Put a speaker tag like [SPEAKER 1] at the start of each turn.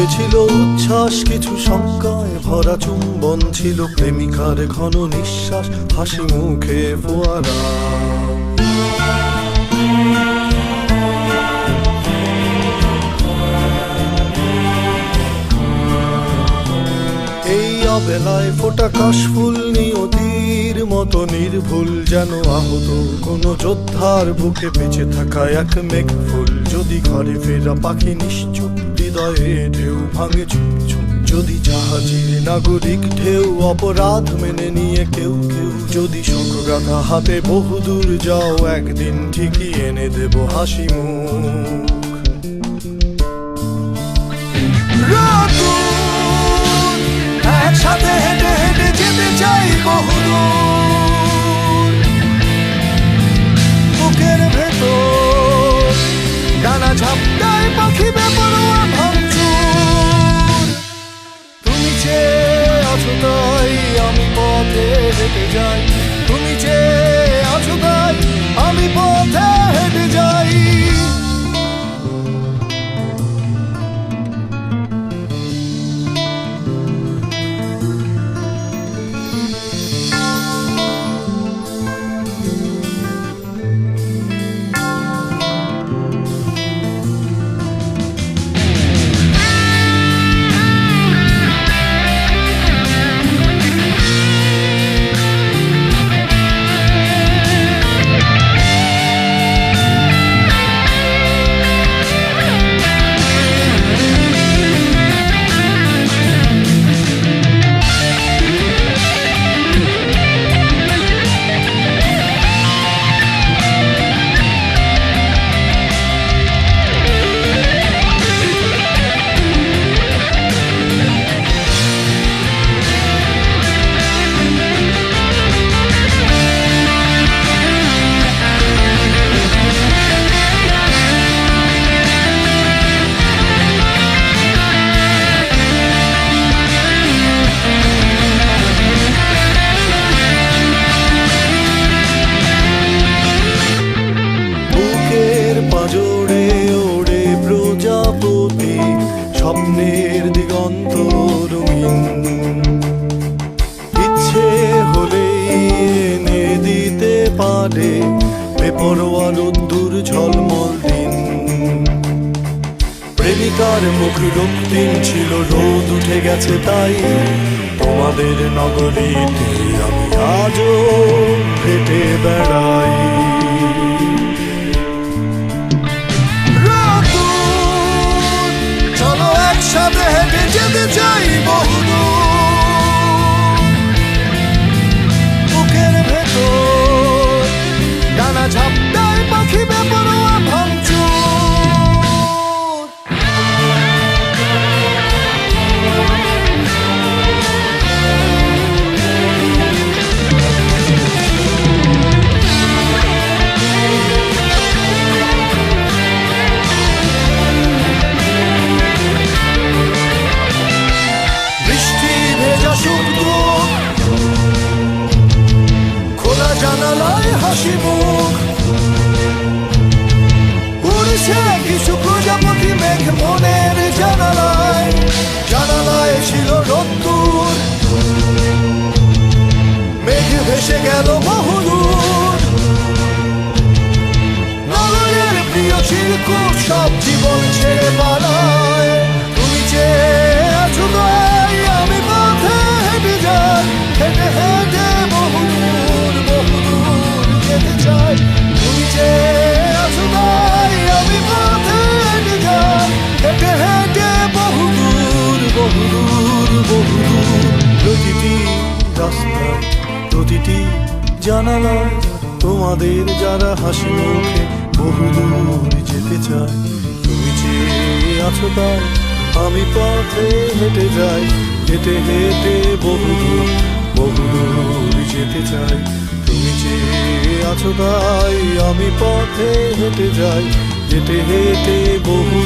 [SPEAKER 1] কবে ছিল উচ্ছ্বাস, কিছু শঙ্কায় ভরা চুম্বন ছিল, প্রেমিকার ঘন নিঃশ্বাস, হাসি মুখে ফোয়ারা। এই ফোটা কাশফুল নিয়তির মতো নির্ভুল, যেন আহত কোন যোদ্ধার বুকে বেঁচে থাকা এক মেঘ ফুল যদি ঘরে ফেরা পাখি নিশ্চুপ হৃদয়ে ঢেউ ভাঙে যদি জাহাজের নাগরিক ঢেউ অপরাধ মেনে নিয়ে কেউ কেউ, যদি শোক গাথা হাতে বহুদূর যাও, একদিন ঠিকই এনে দেব হাসি মুখ হেঁটে স্বপ্নের দিগন্ত রঙিন। ইচ্ছে হলে এনে দিতে পারে বেপরোয়া রোদ্দুর ঝলমল দিন। প্রেমিকার মুখ রক্তিম ছিল, রোদ উঠে গেছে তাই তোমাদের নগরীতে আমি আজও হেঁটে বেড়াই। হাসি মুখ। উড়ছে কিছু প্রজাপতি মেঘ মনের জানালায়। জানালায় ছিল রোদ্দুর। মেঘ ভেসে গেল বহুদূর রাস্তায় প্রতিটি জানালায় তোমাদের যারা হাসি মুখে বহুদূর যেতে চায়, তুমি যে আছো তাই আমি পথে হেঁটে যাই। হেঁটে হেঁটে বহুদূর বহুদূর যেতে চাই, তুমি যে আছো তাই আমি পথে হেঁটে যাই। হেঁটে হেঁটে বহুদূর